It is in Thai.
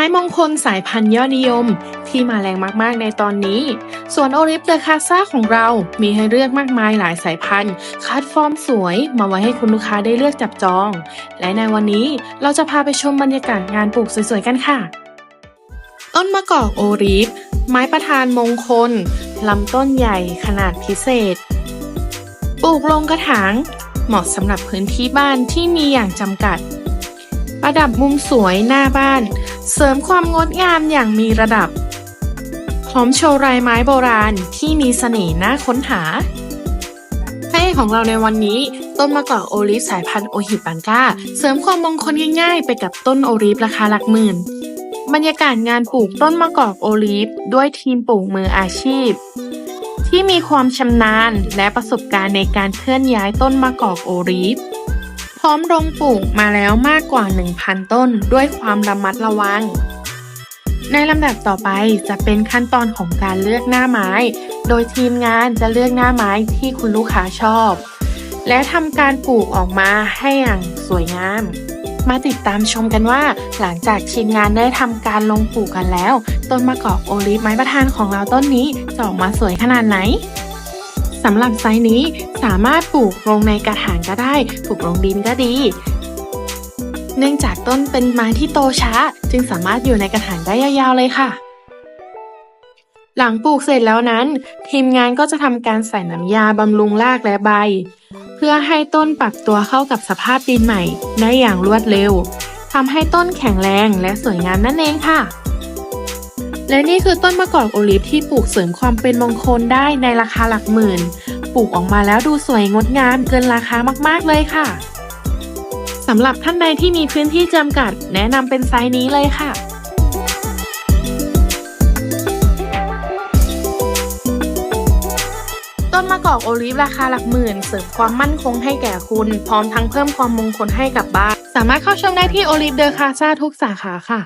ม้มงคลสายพันธุ์ยอดนิยม ที่มาแรงมากๆในตอนนี้ส่วนโอลิฟเดอะคาซาของเรามีให้เลือกมากมายหลายสายพันธุ์ คัดฟอร์มสวยมาไว้ให้คุณลูกค้าได้เลือกจับจอง และในวันนี้เราจะพาไปชมบรรยากาศงานปลูกสวยๆกันค่ะ ต้นมะกอกโอลิฟไม้ประธานมงคลลำต้นใหญ่ขนาดพิเศษ ปลูกลงกระถาง เหมาะสำหรับพื้นที่บ้านที่มีอย่างจำกัด ประดับมุมสวยหน้าบ้าน เสริมความงดงามอย่างมีระดับ พร้อมโชว์ลายไม้โบราณที่มีเสน่ห์น่าค้นหาพระเอกของเราในวันนี้ ต้นมะกอกโอลิฟสายพันธุ์โอฮิปังกาเสริมความมงคลง่ายๆ ไปกับต้นโอลิฟราคาหลักหมื่น บรรยากาศงานปลูกต้นมะกอกโอลิฟด้วยทีมปลูกมืออาชีพ ที่มีความชำนาญและประสบการณ์ในการเคลื่อนย้ายต้นมะกอกโอลิฟ พร้อมลงปลูกมาแล้วมากกว่า 1,000 ต้นด้วยความระมัดระวัง ในลำดับต่อไปจะเป็นขั้นตอนของการเลือกหน้าไม้ โดยทีมงานจะเลือกหน้าไม้ที่คุณลูกค้าชอบ และทำการปลูกออกมาให้อย่างสวยงาม มาติดตามชมกันว่า หลังจากทีมงานได้ทำการลงปลูกกันแล้ว ต้นมะกอกโอลิฟไม้ประธานของเราต้นนี้จะออกมาสวยขนาดไหน สำหรับไซส์นี้สามารถปลูกลงในกระถางก็ได้ ปลูกลงดินก็ดี เนื่องจากต้นเป็นไม้ที่โตช้า จึงสามารถอยู่ในกระถางได้ยาวๆเลยค่ะ หลังปลูกเสร็จแล้วนั้น ทีมงานก็จะทำการใส่น้ำยาบำรุงรากและใบ เพื่อให้ต้นปรับตัวเข้ากับสภาพดินใหม่ ได้อย่างรวดเร็วทำให้ต้นแข็งแรงและสวยงามนั่นเองค่ะ และนี่คือต้นมะกอกโอลิฟที่ปลูกเสริมความเป็นมงคลได้ในราคาหลักหมื่น ปลูกออกมาแล้วดูสวยงดงามเกินราคามากๆเลยค่ะสำหรับท่านใดที่มีพื้นที่จำกัด แนะนำเป็นไซส์นี้เลยค่ะต้นมะกอกโอลิฟราคาหลักหมื่น เสริมความมั่นคงให้แก่คุณ พร้อมทั้งเพิ่มความมงคลให้กับบ้าน สามารถเข้าชมได้ที่โอลิฟเดอะคาซาทุกสาขาค่ะ